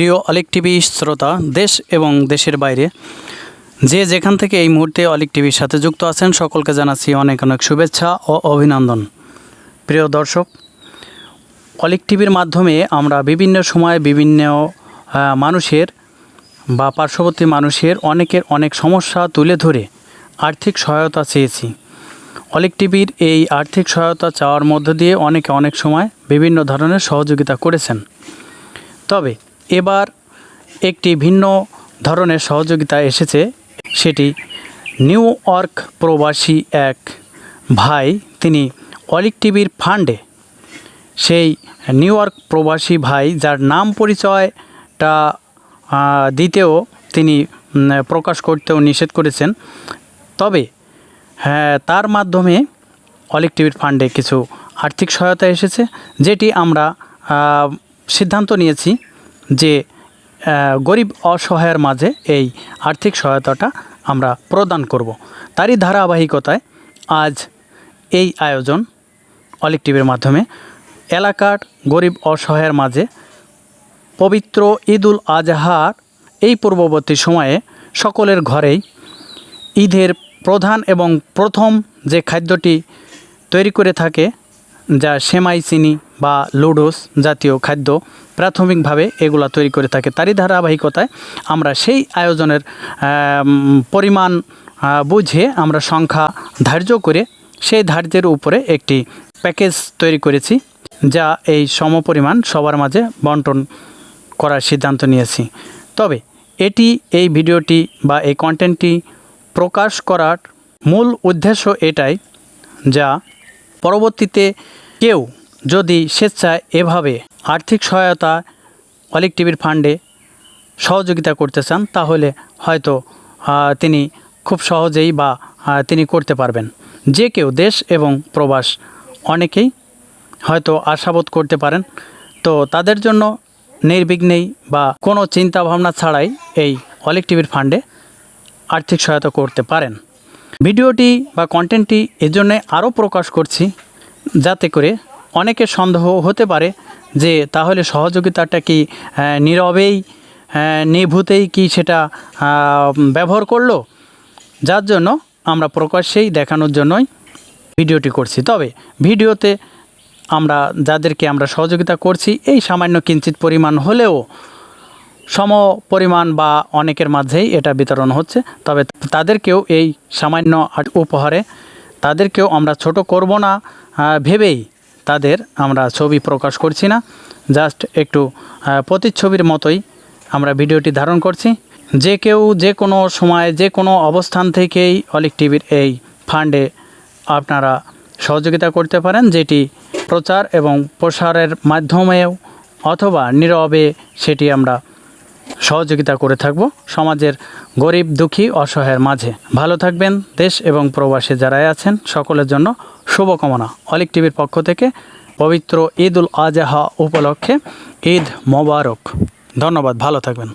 প্রিয় অলিক টিভি শ্রোতা, দেশ এবং দেশের বাইরে, যে যেখান থেকে এই মুহূর্তে অলিক টিভির সাথে যুক্ত আছেন, সকলকে জানাচ্ছি অনেক অনেক শুভেচ্ছা ও অভিনন্দন। প্রিয় দর্শক, অলিক টিভির মাধ্যমে আমরা বিভিন্ন সময়ে বিভিন্ন মানুষের বা পার্শ্ববর্তী মানুষের অনেকের অনেক সমস্যা তুলে ধরে আর্থিক সহায়তা চেয়েছি। অলিক টিভির এই আর্থিক সহায়তা চাওয়ার মধ্য দিয়ে অনেকে অনেক সময় বিভিন্ন ধরনের সহযোগিতা করেছেন। তবে এবার একটি ভিন্ন ধরনের সহযোগিতা এসেছে, সেটি নিউ ইয়র্ক প্রবাসী এক ভাই, তিনি অলিক টিভির ফান্ডে। সেই নিউ ইয়র্ক প্রবাসী ভাই, যার নাম পরিচয়টা দিতেও তিনি প্রকাশ করতেও নিষেধ করেছেন। তবে হ্যাঁ তার মাধ্যমে অলিক টিভির ফান্ডে কিছু আর্থিক সহায়তা এসেছে, যেটি আমরা সিদ্ধান্ত নিয়েছি। যে গরিব অসহায়ের মাঝে এই আর্থিক সহায়তাটা আমরা প্রদান করব। তারই ধারাবাহিকতায় আজ এই আয়োজন অলিক টিভির মাধ্যমে এলাকার গরিব অসহায়ের মাঝে পবিত্র ঈদুল আজহার এই পূর্ববর্তী সময়ে সকলের ঘরেই ঈদের প্রধান এবং প্রথম যে খাদ্যটি তৈরি করে থাকে যা সেমাই, চিনি বা লুডোস জাতীয় খাদ্য প্রাথমিকভাবে এগুলা তৈরি করে থাকে। তারই ধারাবাহিকতায় আমরা সেই আয়োজনের পরিমাণ বুঝে আমরা সংখ্যা ধার্য করে সেই ধার্যের উপরে একটি প্যাকেজ তৈরি করেছি, যা এই সমপরিমাণ সবার মাঝে বন্টন করার সিদ্ধান্ত নিয়েছি। তবে এটি, এই ভিডিওটি বা এই কন্টেন্টটি প্রকাশ করার মূল উদ্দেশ্য এটাই, যা পরবর্তীতে কেউ যদি স্বেচ্ছায় এভাবে আর্থিক সহায়তা অলিক টিভির ফান্ডে সহযোগিতা করতে চান, তাহলে হয়তো তিনি খুব সহজেই বা তিনি করতে পারবেন। যে কেউ দেশ এবং প্রবাস অনেকেই হয়তো আশাবোধ করতে পারেন। তো তাদের জন্য নির্বিঘ্নেই বা কোনো চিন্তা ভাবনা ছাড়াই এই অলিক টিভির ফান্ডে আর্থিক সহায়তা করতে পারেন। ভিডিওটি বা কন্টেন্টটি এজন্যে আরও প্রকাশ করছি যাতে করে অনেকের সন্দেহ হতে পারে যে তাহলে সহযোগিতাটা কি নীরবেই নিভূতেই কি সেটা ব্যবহার করল? যার জন্য আমরা প্রকাশ্যেই দেখানোর জন্যই ভিডিওটি করছি। তবে ভিডিওতে আমরা যাদেরকে আমরা সহযোগিতা করছি, এই সামান্য কিঞ্চিত পরিমাণ হলেও সম পরিমাণ বা অনেকের মাঝেই এটা বিতরণ হচ্ছে, তবে তাদেরকেও এই সামান্য উপহারে, তাদেরকেও আমরা ছোট করব না ভেবেই তাদের আমরা ছবি প্রকাশ করছি না। জাস্ট একটু প্রতিচ্ছবির মতোই আমরা ভিডিওটি ধারণ করছি। যে কেউ যে কোনো সময়, যে কোনো অবস্থান থেকেই অলিক টিভির এই ফান্ডে আপনারা সহযোগিতা করতে পারেন, যেটি প্রচার এবং প্রসারের মাধ্যমেও অথবা নীরবে সেটি আমরা সহযোগিতা করে থাকব সমাজের গরিব, দুঃখী, অসহায়ের মাঝে। ভালো থাকবেন দেশ এবং প্রবাসী যারাই আছেন, সকলের জন্য শুভকামনা। অলিক টিভির পক্ষ থেকে পবিত্র ঈদ উল আজহা উপলক্ষে ঈদ মোবারক। ধন্যবাদ, ভালো থাকবেন।